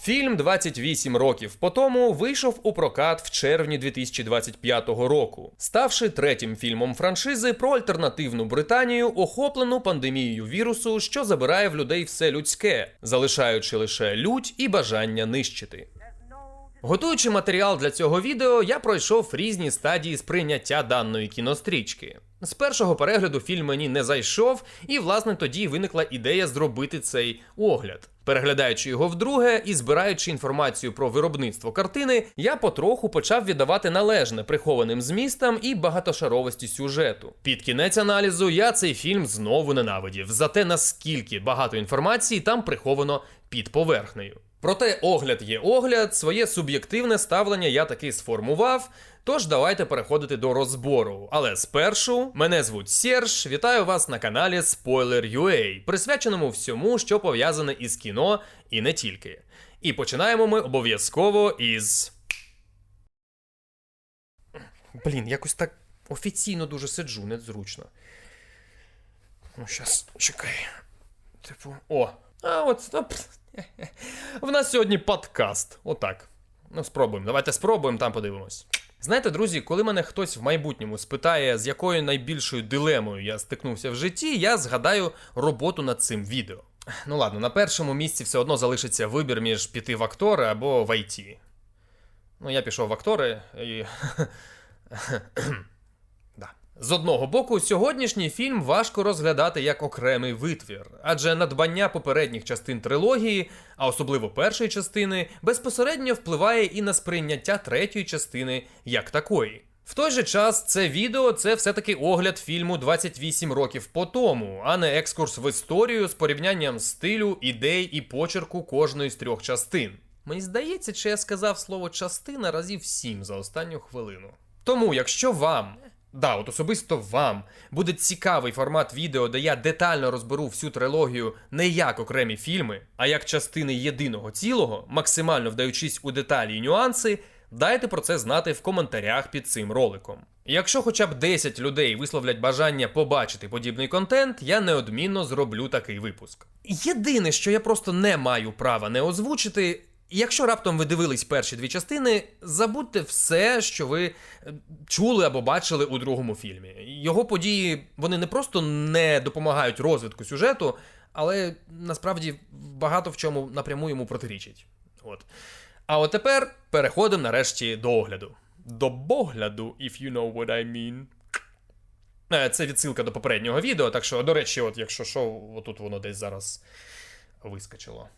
Фільм 28 років по тому вийшов у прокат в червні 2025 року, ставши третім фільмом франшизи про альтернативну Британію, охоплену пандемією вірусу, що забирає в людей все людське, залишаючи лише лють і бажання нищити. Готуючи матеріал для цього відео, я пройшов різні стадії сприйняття даної кінострічки. З першого перегляду фільм мені не зайшов, і власне тоді виникла ідея зробити цей огляд. Переглядаючи його вдруге і збираючи інформацію про виробництво картини, я потроху почав віддавати належне прихованим змістам і багатошаровості сюжету. Під кінець аналізу я цей фільм знову ненавидів за те, наскільки багато інформації там приховано під поверхнею. Проте огляд є огляд, своє суб'єктивне ставлення я таки сформував. Тож давайте переходити до розбору. Але спершу мене звуть Серж. Вітаю вас на каналі Spoiler.ua, присвяченому всьому, що пов'язане із кіно і не тільки. І починаємо ми обов'язково із. Блін, якось так офіційно дуже сиджу, незручно. Ну, щас, чекай. Типу, о. А от. В нас сьогодні подкаст. Отак. Ну, спробуємо. Давайте спробуємо, там подивимось. Знаєте, друзі, коли мене хтось в майбутньому спитає, з якою найбільшою дилемою я стикнувся в житті, я згадаю роботу над цим відео. Ну ладно, на першому місці все одно залишиться вибір між піти в актори або в IT. Ну, я пішов в актори і. З одного боку, сьогоднішній фільм важко розглядати як окремий витвір, адже надбання попередніх частин трилогії, а особливо першої частини, безпосередньо впливає і на сприйняття третьої частини як такої. В той же час це відео це все-таки огляд фільму 28 років по тому, а не екскурс в історію з порівнянням стилю, ідей і почерку кожної з трьох частин. Мені здається, чи я сказав слово частина разів сім за останню хвилину. Тому, якщо вам, да, от особисто вам, буде цікавий формат відео, де я детально розберу всю трилогію не як окремі фільми, а як частини єдиного цілого, максимально вдаючись у деталі і нюанси, дайте про це знати в коментарях під цим роликом. Якщо хоча б 10 людей висловлять бажання побачити подібний контент, я неодмінно зроблю такий випуск. Єдине, що я просто не маю права не озвучити. Якщо раптом ви дивились перші дві частини, забудьте все, що ви е, чули або бачили у другому фільмі. Його події вони не просто не допомагають розвитку сюжету, але насправді багато в чому напряму йому протирічать. От. А от тепер переходимо нарешті до огляду. До богляду, if you know what I mean. Е, Це відсилка до попереднього відео, так що, до речі, от якщо що, отут воно десь зараз вискочило.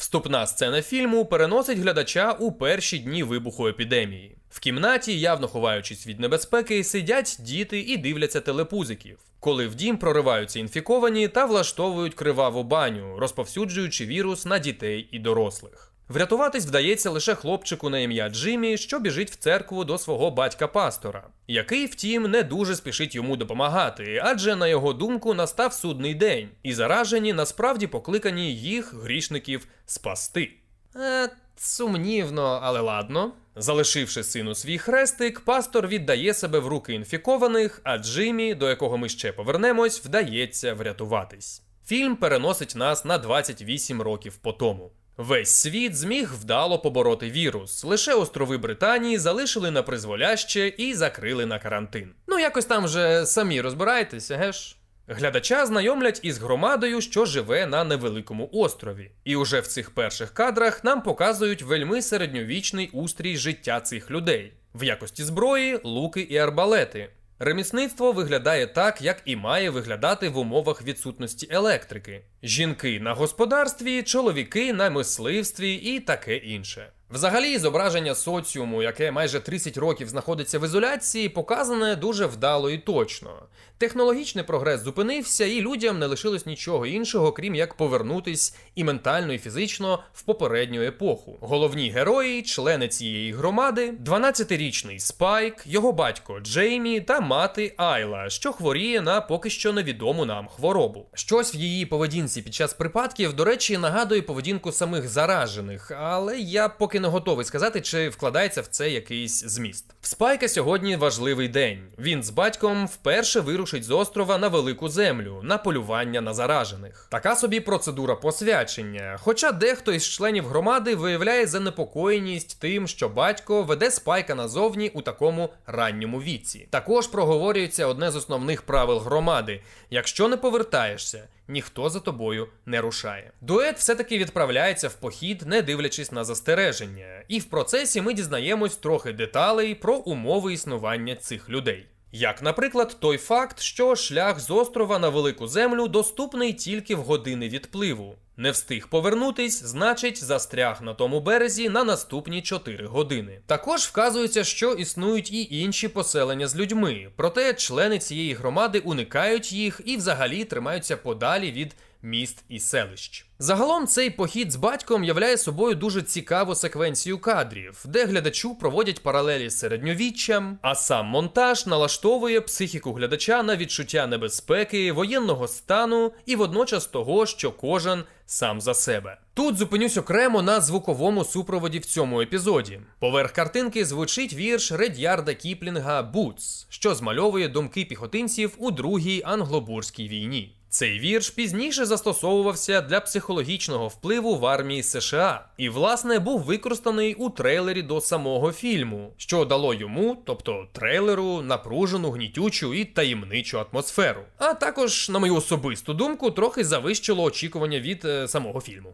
Вступна сцена фільму переносить глядача у перші дні вибуху епідемії. В кімнаті, явно ховаючись від небезпеки, сидять діти і дивляться телепузиків, коли в дім прориваються інфіковані та влаштовують криваву баню, розповсюджуючи вірус на дітей і дорослих. Врятуватись вдається лише хлопчику на ім'я Джиммі, що біжить в церкву до свого батька-пастора, який, втім, не дуже спішить йому допомагати, адже на його думку настав судний день, і заражені насправді покликані їх грішників спасти. Е, сумнівно, але ладно. Залишивши сину свій хрестик, пастор віддає себе в руки інфікованих, а Джиммі, до якого ми ще повернемось, вдається врятуватись. Фільм переносить нас на 28 років по тому. Весь світ зміг вдало побороти вірус. Лише острови Британії залишили на призволяще і закрили на карантин. Ну, якось там вже самі розбирайтеся, геш? Глядача знайомлять із громадою, що живе на невеликому острові. І уже в цих перших кадрах нам показують вельми середньовічний устрій життя цих людей в якості зброї, луки і арбалети. Ремісництво виглядає так, як і має виглядати в умовах відсутності електрики: жінки на господарстві, чоловіки на мисливстві і таке інше. Взагалі, зображення соціуму, яке майже 30 років знаходиться в ізоляції, показане дуже вдало і точно. Технологічний прогрес зупинився, і людям не лишилось нічого іншого, крім як повернутись і ментально, і фізично в попередню епоху. Головні герої, члени цієї громади, 12-річний Спайк, його батько Джеймі та мати Айла, що хворіє на поки що невідому нам хворобу. Щось в її поведінці під час припадків, до речі, нагадує поведінку самих заражених, але я поки не готовий сказати, чи вкладається в це якийсь зміст. В Спайка сьогодні важливий день. Він з батьком вперше вирушить з острова на велику землю на полювання на заражених. Така собі процедура посвячення. Хоча дехто із членів громади виявляє занепокоєність тим, що батько веде спайка назовні у такому ранньому віці. Також проговорюється одне з основних правил громади: якщо не повертаєшся. Ніхто за тобою не рушає. Дует все-таки відправляється в похід, не дивлячись на застереження, і в процесі ми дізнаємось трохи деталей про умови існування цих людей. Як, наприклад, той факт, що шлях з острова на велику землю доступний тільки в години відпливу. Не встиг повернутись, значить, застряг на тому березі на наступні 4 години. Також вказується, що існують і інші поселення з людьми, проте члени цієї громади уникають їх і взагалі тримаються подалі від міст і селищ. Загалом цей похід з батьком являє собою дуже цікаву секвенцію кадрів, де глядачу проводять паралелі з середньовіччям, а сам монтаж налаштовує психіку глядача на відчуття небезпеки, воєнного стану і водночас того, що кожен сам за себе. Тут зупинюсь окремо на звуковому супроводі в цьому епізоді. Поверх картинки звучить вірш Редярда Кіплінга Бутс, що змальовує думки піхотинців у другій англобурській війні. Цей вірш пізніше застосовувався для психологічного впливу в армії США і, власне, був використаний у трейлері до самого фільму, що дало йому, тобто трейлеру, напружену, гнітючу і таємничу атмосферу. А також, на мою особисту думку, трохи завищило очікування від е, самого фільму.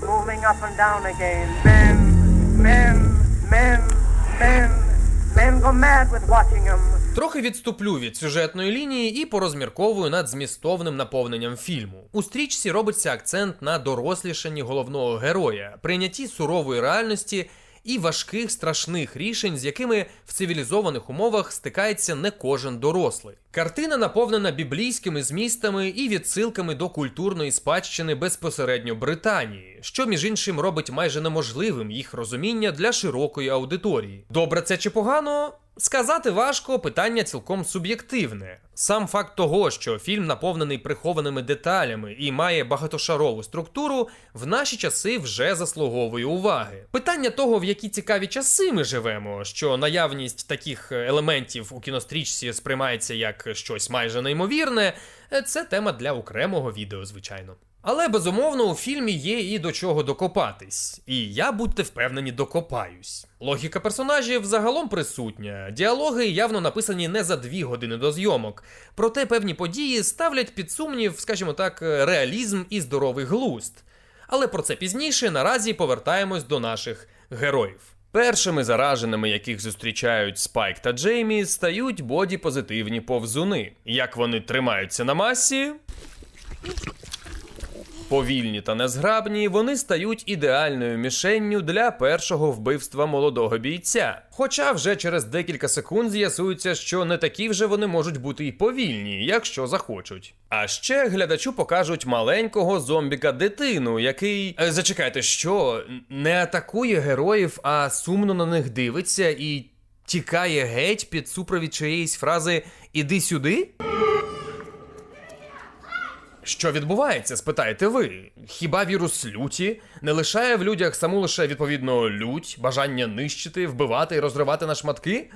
Moving up and down again. Men, men, men, men, Трохи відступлю від сюжетної лінії і порозмірковую над змістовним наповненням фільму. У стрічці робиться акцент на дорослішанні головного героя, прийнятті сурової реальності і важких страшних рішень, з якими в цивілізованих умовах стикається не кожен дорослий. Картина наповнена біблійськими змістами і відсилками до культурної спадщини безпосередньо Британії, що між іншим робить майже неможливим їх розуміння для широкої аудиторії. Добре це чи погано? Сказати важко, питання цілком суб'єктивне. Сам факт того, що фільм наповнений прихованими деталями і має багатошарову структуру, в наші часи вже заслуговує уваги. Питання того, в які цікаві часи ми живемо, що наявність таких елементів у кінострічці сприймається як щось майже неймовірне, це тема для окремого відео, звичайно. Але безумовно у фільмі є і до чого докопатись, і я будьте впевнені, докопаюсь. Логіка персонажів загалом присутня. Діалоги явно написані не за дві години до зйомок. Проте певні події ставлять під сумнів, скажімо так, реалізм і здоровий глузд. Але про це пізніше наразі повертаємось до наших героїв. Першими зараженими, яких зустрічають Спайк та Джеймі, стають боді-позитивні повзуни. Як вони тримаються на масі, Повільні та незграбні, вони стають ідеальною мішенню для першого вбивства молодого бійця. Хоча вже через декілька секунд з'ясується, що не такі вже вони можуть бути й повільні, якщо захочуть. А ще глядачу покажуть маленького зомбіка дитину, який. Е, Зачекайте, що не атакує героїв, а сумно на них дивиться і тікає геть під супровід чиєїсь фрази Іди сюди. Що відбувається, спитаєте ви? Хіба вірус люті не лишає в людях саму лише відповідно лють, бажання нищити, вбивати і розривати на шматки?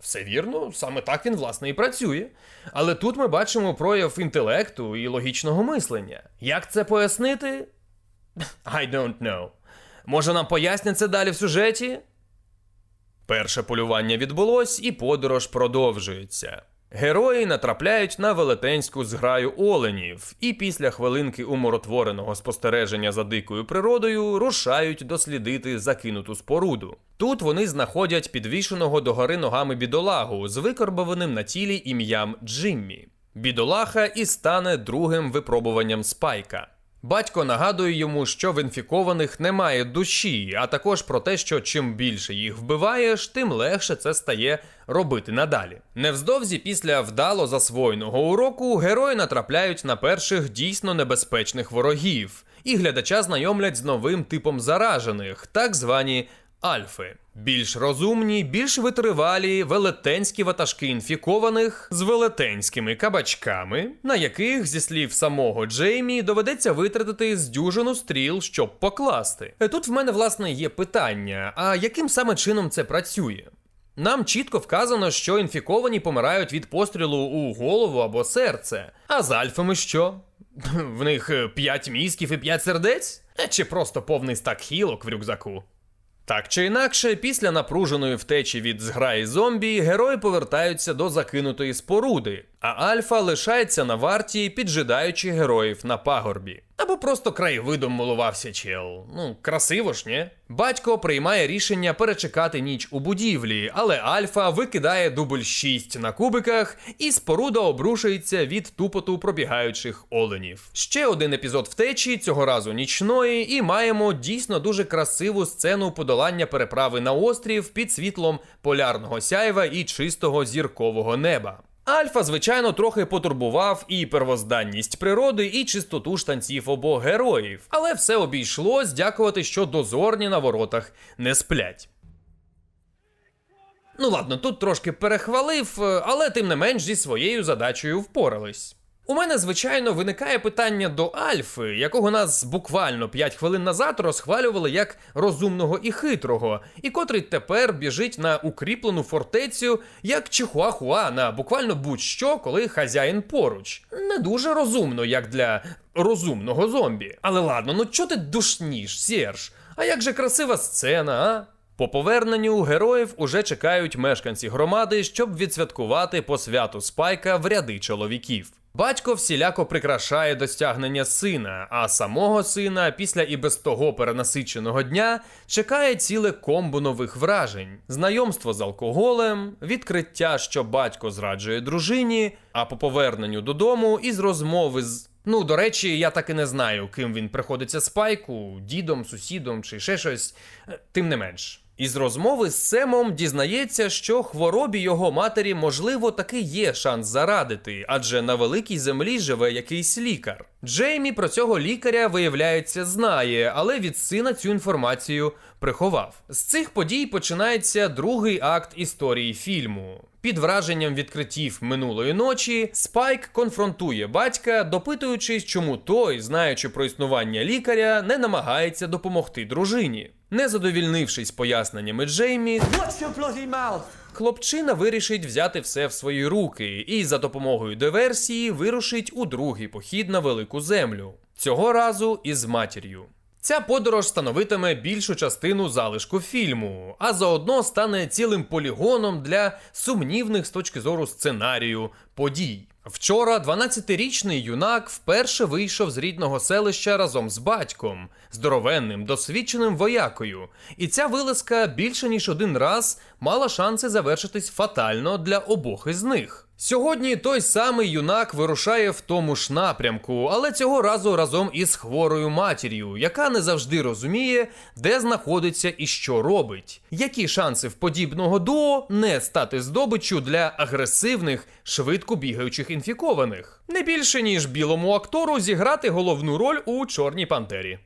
Все вірно, саме так він власне і працює. Але тут ми бачимо прояв інтелекту і логічного мислення. Як це пояснити? I don't know. Може нам пояснять це далі в сюжеті? Перше полювання відбулось, і подорож продовжується. Герої натрапляють на велетенську зграю оленів, і після хвилинки умиротвореного спостереження за дикою природою рушають дослідити закинуту споруду. Тут вони знаходять підвішеного догори ногами бідолагу з викорбованим на тілі ім'ям Джиммі. Бідолаха і стане другим випробуванням спайка. Батько нагадує йому, що в інфікованих немає душі, а також про те, що чим більше їх вбиваєш, тим легше це стає робити надалі. Невздовзі після вдало засвоєного уроку герої натрапляють на перших дійсно небезпечних ворогів, і глядача знайомлять з новим типом заражених, так звані Альфи більш розумні, більш витривалі, велетенські ватажки інфікованих з велетенськими кабачками, на яких, зі слів самого Джеймі, доведеться витратити з дюжину стріл, щоб покласти. Е, Тут в мене власне є питання: а яким саме чином це працює? Нам чітко вказано, що інфіковані помирають від пострілу у голову або серце. А з альфами що? В них 5 мізків і 5 сердець? Е, Чи просто повний стак хілок в рюкзаку? Так чи інакше, після напруженої втечі від зграї зомбі, герої повертаються до закинутої споруди, а Альфа лишається на варті, піджидаючи героїв на пагорбі. Або просто краєвидом милувався чел. Ну, красиво ж, ні? Батько приймає рішення перечекати ніч у будівлі, але Альфа викидає дубль 6 на кубиках, і споруда обрушується від тупоту пробігаючих оленів. Ще один епізод втечі, цього разу нічної, і маємо дійсно дуже красиву сцену подолання переправи на острів під світлом полярного сяйва і чистого зіркового неба. Альфа, звичайно, трохи потурбував і первозданність природи, і чистоту штанців обох героїв, але все обійшлось, дякувати, що дозорні на воротах не сплять. Ну ладно, тут трошки перехвалив, е, але тим не менш зі своєю задачею впорались. У мене, звичайно, виникає питання до Альфи, якого нас буквально 5 хвилин назад розхвалювали як розумного і хитрого, і котрий тепер біжить на укріплену фортецю як чихуахуа на буквально будь-що, коли хазяїн поруч. Не дуже розумно, як для розумного зомбі. Але ладно, ну чого ти душніш, Серж? А як же красива сцена, а? По поверненню героїв уже чекають мешканці громади, щоб відсвяткувати посвяту спайка в ряди чоловіків. Батько всіляко прикрашає до стягнення сина, а самого сина після і без того перенасиченого дня чекає ціле комбо нових вражень: знайомство з алкоголем, відкриття, що батько зраджує дружині, а по поверненню додому із розмови з. Ну, до речі, я так і не знаю, ким він приходиться спайку, дідом, сусідом чи ще щось, Е, тим не менш. Із розмови з Семом дізнається, що хворобі його матері, можливо, таки є шанс зарадити, адже на великій землі живе якийсь лікар. Джеймі про цього лікаря, виявляється, знає, але від сина цю інформацію приховав. З цих подій починається другий акт історії фільму. Під враженням відкриттів минулої ночі Спайк конфронтує батька, допитуючись, чому той, знаючи про існування лікаря, не намагається допомогти дружині. Не задовільнившись поясненнями Джеймі, хлопчина вирішить взяти все в свої руки і за допомогою диверсії вирушить у другий похід на велику землю. Цього разу із матір'ю. Ця подорож становитиме більшу частину залишку фільму, а заодно стане цілим полігоном для сумнівних з точки зору сценарію подій. Вчора 12-річний юнак вперше вийшов з рідного селища разом з батьком, здоровенним, досвідченим воякою, і ця вилазка більше ніж один раз мала шанси завершитись фатально для обох із них. Сьогодні той самий юнак вирушає в тому ж напрямку, але цього разу разом із хворою матір'ю, яка не завжди розуміє, де знаходиться і що робить. Які шанси в подібного дуо не стати здобиччю для агресивних, швидко бігаючих інфікованих? Не більше ніж білому актору зіграти головну роль у Чорній Пантері.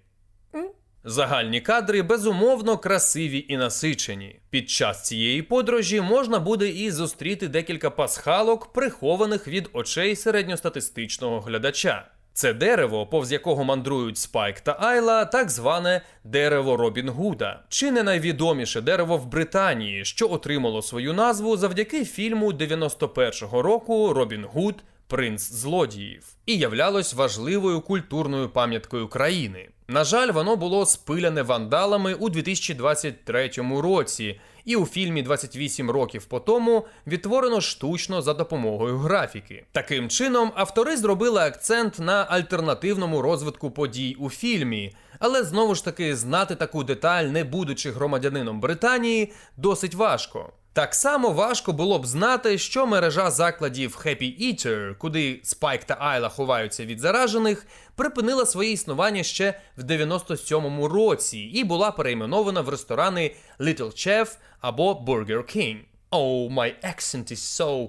Загальні кадри безумовно красиві і насичені. Під час цієї подорожі можна буде і зустріти декілька пасхалок, прихованих від очей середньостатистичного глядача. Це дерево, повз якого мандрують Спайк та Айла, так зване дерево Робін Гуда, чи не найвідоміше дерево в Британії, що отримало свою назву завдяки фільму 91-го року Робін Гуд Принц злодіїв і являлось важливою культурною пам'яткою країни. На жаль, воно було спиляне вандалами у 2023 році, і у фільмі 28 років по тому відтворено штучно за допомогою графіки. Таким чином, автори зробили акцент на альтернативному розвитку подій у фільмі. Але знову ж таки знати таку деталь, не будучи громадянином Британії, досить важко. Так само важко було б знати, що мережа закладів Happy Eater, куди Спайк та Айла ховаються від заражених, припинила своє існування ще в 97-му році і була перейменована в ресторани Little Chef або Burger King. Oh, my accent is so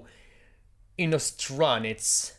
Іностранець.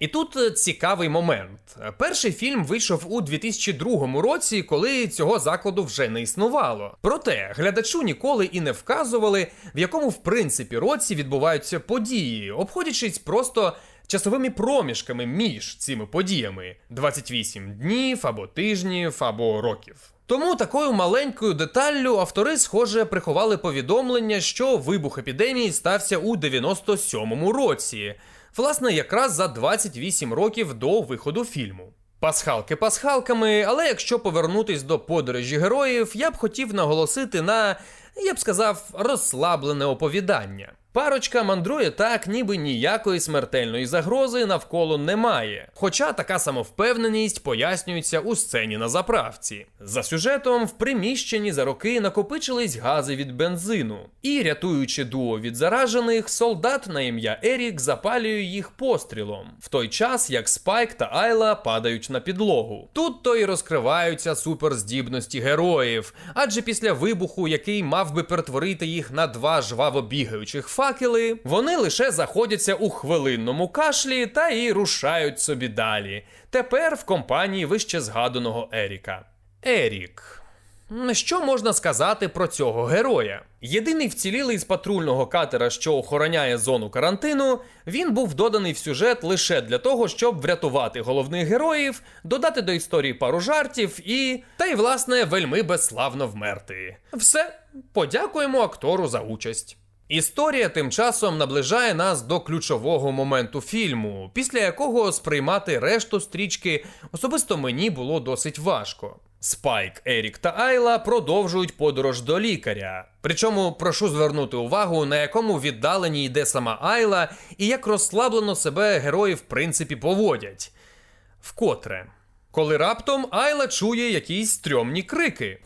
І тут е, цікавий момент. Перший фільм вийшов у 2002 році, коли цього закладу вже не існувало. Проте глядачу ніколи і не вказували, в якому в принципі році відбуваються події, обходячись просто часовими проміжками між цими подіями: 28 днів або тижнів або років. Тому такою маленькою деталлю автори, схоже, приховали повідомлення, що вибух епідемії стався у 97-му році, власне, якраз за 28 років до виходу фільму. Пасхалки пасхалками, але якщо повернутись до подорожі героїв, я б хотів наголосити на, я б сказав, розслаблене оповідання. Парочка мандрує так, ніби ніякої смертельної загрози навколо немає. Хоча така самовпевненість пояснюється у сцені на заправці. За сюжетом, в приміщенні за роки накопичились гази від бензину, і, рятуючи дуо від заражених, солдат на ім'я Ерік запалює їх пострілом, в той час як Спайк та Айла падають на підлогу. Тут то й розкриваються суперздібності героїв, адже після вибуху, який мав би перетворити їх на два жваво бігаючих факели, вони лише заходяться у хвилинному кашлі та і рушають собі далі. Тепер в компанії вище згаданого Еріка. Ерік. Що можна сказати про цього героя? Єдиний вцілілий з патрульного катера, що охороняє зону карантину, він був доданий в сюжет лише для того, щоб врятувати головних героїв, додати до історії пару жартів і. та й власне вельми безславно вмерти. Все, подякуємо актору за участь. Історія тим часом наближає нас до ключового моменту фільму, після якого сприймати решту стрічки особисто мені було досить важко. Спайк, Ерік та Айла продовжують подорож до лікаря. Причому прошу звернути увагу, на якому віддаленні йде сама Айла і як розслаблено себе герої в принципі поводять. Вкотре, коли раптом Айла чує якісь стрьомні крики.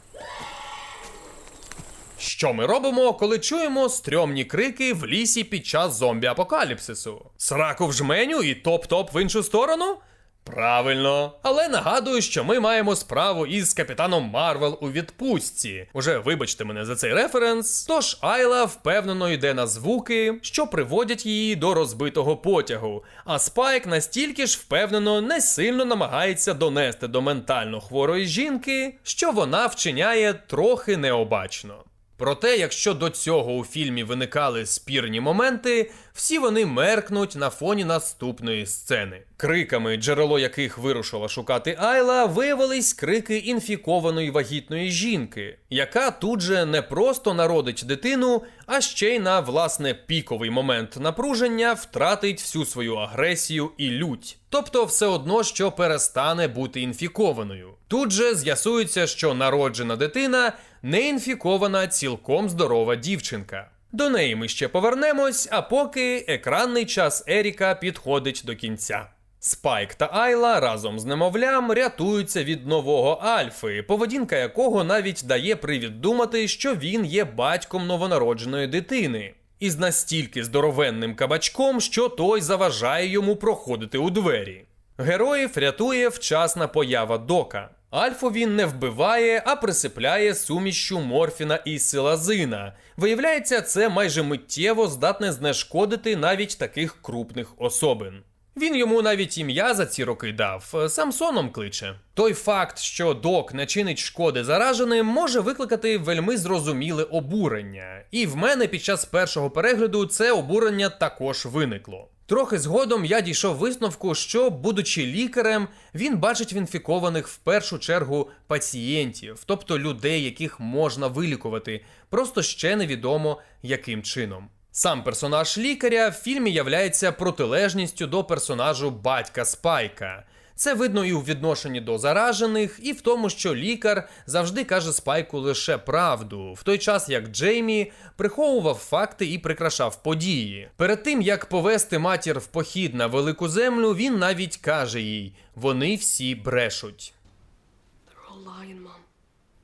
Що ми робимо, коли чуємо стрьомні крики в лісі під час зомбі-апокаліпсису? Сраку в жменю і топ-топ в іншу сторону? Правильно, але нагадую, що ми маємо справу із капітаном Марвел у відпустці. Уже вибачте мене за цей референс. Тож Айла впевнено йде на звуки, що приводять її до розбитого потягу. А Спайк настільки ж впевнено не сильно намагається донести до ментально хворої жінки, що вона вчиняє трохи необачно. Проте, якщо до цього у фільмі виникали спірні моменти, всі вони меркнуть на фоні наступної сцени. Криками, джерело яких вирушила шукати Айла, виявились крики інфікованої вагітної жінки, яка тут же не просто народить дитину, а ще й на власне піковий момент напруження втратить всю свою агресію і лють. Тобто все одно, що перестане бути інфікованою. Тут же з'ясується, що народжена дитина не інфікована цілком здорова дівчинка. До неї ми ще повернемось, а поки екранний час Еріка підходить до кінця. Спайк та Айла разом з немовлям рятуються від нового Альфи, поведінка якого навіть дає привід думати, що він є батьком новонародженої дитини. Із настільки здоровенним кабачком, що той заважає йому проходити у двері. Героїв рятує вчасна поява Дока. Альфу він не вбиває, а присипляє сумішчю морфіна і силазина. Виявляється, це майже миттєво здатне знешкодити навіть таких крупних особин. Він йому навіть ім'я за ці роки дав, Самсоном кличе. Той факт, що док не чинить шкоди зараженим, може викликати вельми зрозуміле обурення. І в мене під час першого перегляду це обурення також виникло. Трохи згодом я дійшов висновку, що, будучи лікарем, він бачить в інфікованих в першу чергу пацієнтів, тобто людей, яких можна вилікувати, просто ще невідомо яким чином. Сам персонаж лікаря в фільмі являється протилежністю до персонажу батька Спайка. Це видно і у відношенні до заражених, і в тому, що лікар завжди каже Спайку лише правду, в той час як Джеймі приховував факти і прикрашав події. Перед тим як повести матір в похід на велику землю, він навіть каже їй: вони всі брешуть.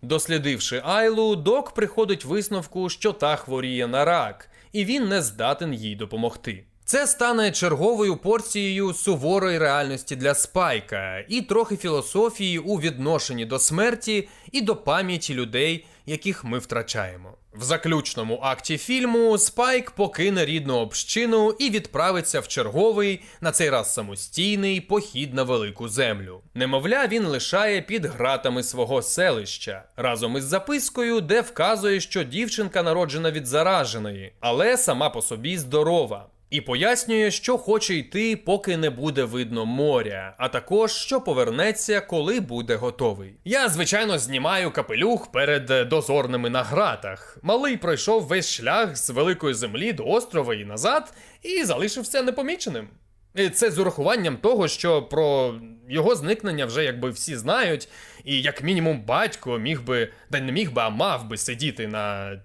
Дослідивши Айлу, док приходить висновку, що та хворіє на рак, і він не здатен їй допомогти. Це стане черговою порцією суворої реальності для Спайка і трохи філософії у відношенні до смерті і до пам'яті людей, яких ми втрачаємо. В заключному акті фільму Спайк покине рідну общину і відправиться в черговий, на цей раз самостійний, похід на велику землю. Немовля, він лишає під гратами свого селища разом із запискою, де вказує, що дівчинка народжена від зараженої, але сама по собі здорова. І пояснює, що хоче йти, поки не буде видно моря, а також що повернеться, коли буде готовий. Я, звичайно, знімаю капелюх перед е, дозорними на гратах. Малий пройшов весь шлях з великої землі до острова і назад, і залишився непоміченим. І це з урахуванням того, що про його зникнення вже якби всі знають, і як мінімум батько міг би, да не міг би, а мав би сидіти на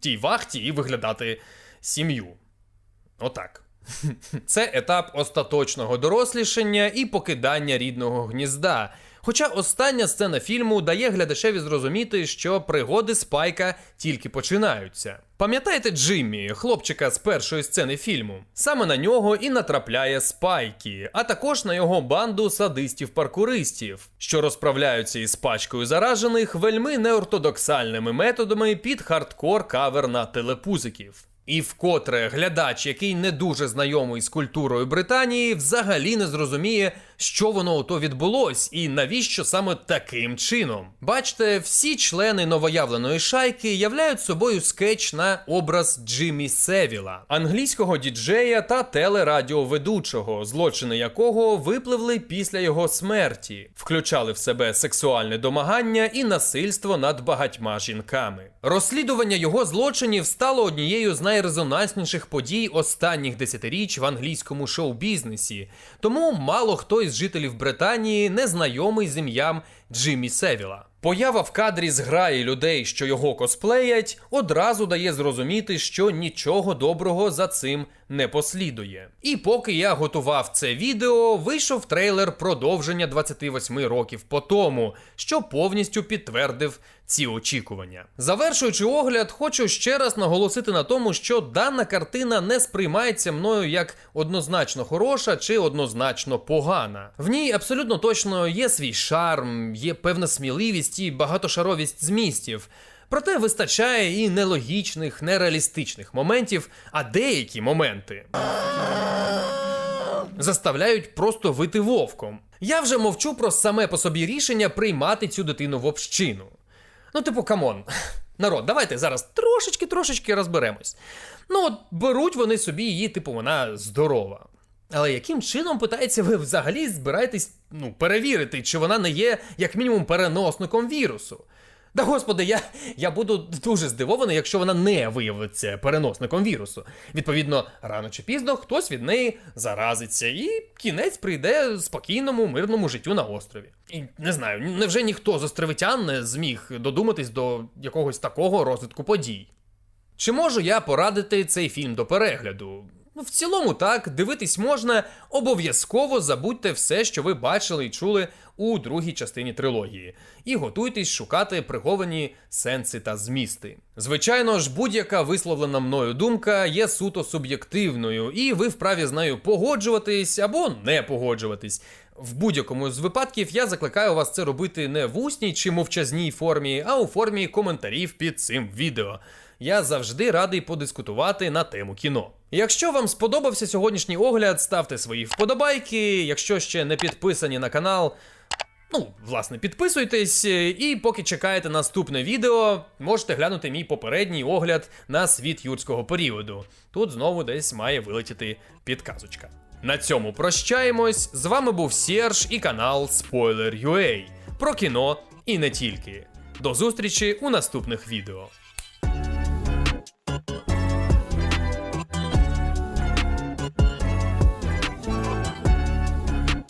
тій вахті і виглядати сім'ю. Отак. Це етап остаточного дорослішання і покидання рідного гнізда. Хоча остання сцена фільму дає глядачеві зрозуміти, що пригоди Спайка тільки починаються. Пам'ятаєте Джиммі, хлопчика з першої сцени фільму? Саме на нього і натрапляє Спайкі, а також на його банду садистів-паркуристів, що розправляються із пачкою заражених вельми неортодоксальними методами під хардкор кавер на телепузиків. І вкотре глядач, який не дуже знайомий з культурою Британії, взагалі не зрозуміє, що воно ото відбулось і навіщо саме таким чином. Бачите, всі члени новоявленої шайки являють собою скетч на образ Джиммі Севіла, англійського діджея та телерадіоведучого, злочини якого випливли після його смерті, включали в себе сексуальне домагання і насильство над багатьма жінками. Розслідування його злочинів стало однією з найрезонансніших подій останніх десятиріч в англійському шоу-бізнесі, тому мало хто із жителів Британії не знайомий з ім'ям Джиммі Севіла. Поява в кадрі зграї людей, що його косплеять, одразу дає зрозуміти, що нічого доброго за цим не послідує. І поки я готував це відео, вийшов трейлер продовження 28 років по тому, що повністю підтвердив ці очікування. Завершуючи огляд, хочу ще раз наголосити на тому, що дана картина не сприймається мною як однозначно хороша чи однозначно погана. В ній абсолютно точно є свій шарм, є певна сміливість і багатошаровість змістів. Проте вистачає і нелогічних, нереалістичних моментів, а деякі моменти заставляють просто вити вовком. Я вже мовчу про саме по собі рішення приймати цю дитину в общину. Ну, типу, камон. Народ, давайте зараз трошечки-трошечки розберемось. Ну, от беруть вони собі її, типу, вона здорова. Але яким чином, питається, ви взагалі збираєтесь ну, перевірити, чи вона не є, як мінімум, переносником вірусу? Да господи, я, я буду дуже здивований, якщо вона не виявиться переносником вірусу. Відповідно, рано чи пізно хтось від неї заразиться, і кінець прийде спокійному, мирному життю на острові. І не знаю, невже ніхто з островитян не зміг додуматись до якогось такого розвитку подій? Чи можу я порадити цей фільм до перегляду? Ну, в цілому так, дивитись можна, обов'язково забудьте все, що ви бачили і чули у другій частині трилогії, і готуйтесь шукати приховані сенси та змісти. Звичайно ж, будь-яка висловлена мною думка є суто суб'єктивною, і ви вправі з нею погоджуватись або не погоджуватись. В будь-якому з випадків я закликаю вас це робити не в усній чи мовчазній формі, а у формі коментарів під цим відео. Я завжди радий подискутувати на тему кіно. Якщо вам сподобався сьогоднішній огляд, ставте свої вподобайки. Якщо ще не підписані на канал, ну, власне, підписуйтесь. І поки чекаєте наступне відео, можете глянути мій попередній огляд на світ юрського періоду. Тут знову десь має вилетіти підказочка. На цьому прощаємось. З вами був Серж і канал Spoiler.ua про кіно і не тільки. До зустрічі у наступних відео.